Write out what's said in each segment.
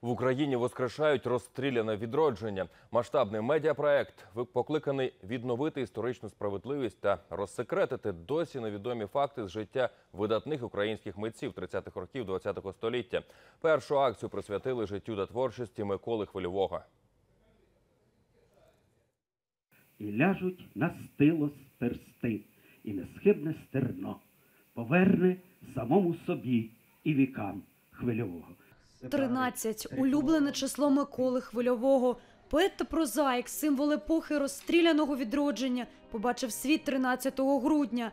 В Україні воскрешають розстріляне відродження. Масштабний медіапроект покликаний відновити історичну справедливість та розсекретити досі невідомі факти з життя видатних українських митців 30-х років ХХ століття. Першу акцію присвятили життю та творчості Миколи Хвильового. і ляжуть на стило стерсти, і несхибне стерно поверне самому собі і вікам хвильового. 13 – улюблене число Миколи Хвильового. Поет та прозаїк, символ епохи розстріляного відродження, побачив світ 13 грудня.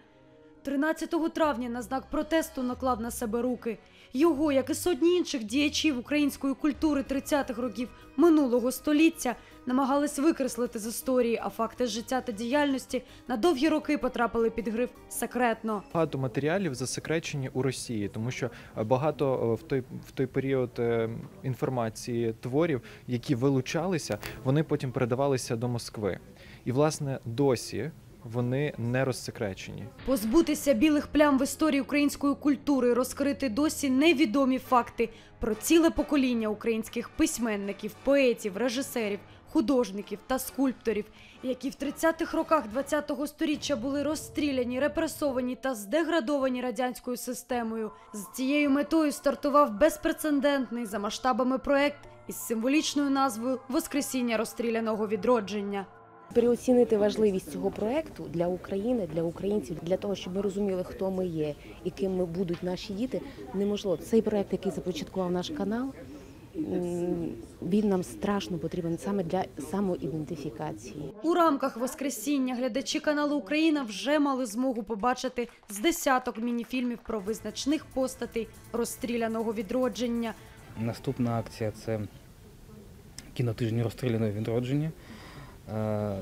13 травня на знак протесту наклав на себе руки. Його, як і сотні інших діячів української культури 30-х років минулого століття, намагались викреслити з історії, а факти життя та діяльності на довгі роки потрапили під гриф «секретно». Багато матеріалів засекречені у Росії, тому що е, багато е, в той в той період е, інформації творів, які вилучалися, вони потім передавалися до Москви. І власне досі вони не розсекречені. Позбутися білих плям в історії української культури, розкрити досі невідомі факти про ціле покоління українських письменників, поетів, режисерів, художників та скульпторів, які в 30-х роках ХХ століття були розстріляні, репресовані та здеградовані радянською системою. З цією метою стартував безпрецедентний за масштабами проект із символічною назвою Воскресіння розстріляного відродження. Переоцінити важливість цього проекту для України, для українців, для того, щоб ми розуміли, хто ми є і ким ми будуть наші діти, неможливо. Цей проект, який започаткував наш канал, він нам страшно потрібен саме для самоідентифікації. У рамках Воскресіння глядачі каналу Україна вже мали змогу побачити з десяток мініфільмів про визначних постатей розстріляного відродження. Наступна акція це кінотижні розстріляного відродження. Е,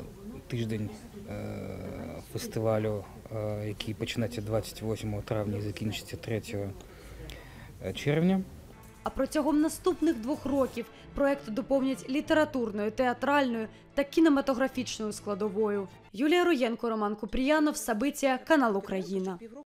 Тиждень е, фестивалю, е, який почнеться 28 травня і закінчиться 3 червня. А протягом наступних двох років проект доповнять літературною, театральною та кінематографічною складовою. Юлія Роєнко, Роман Купріянов, Сабиція, канал Україна.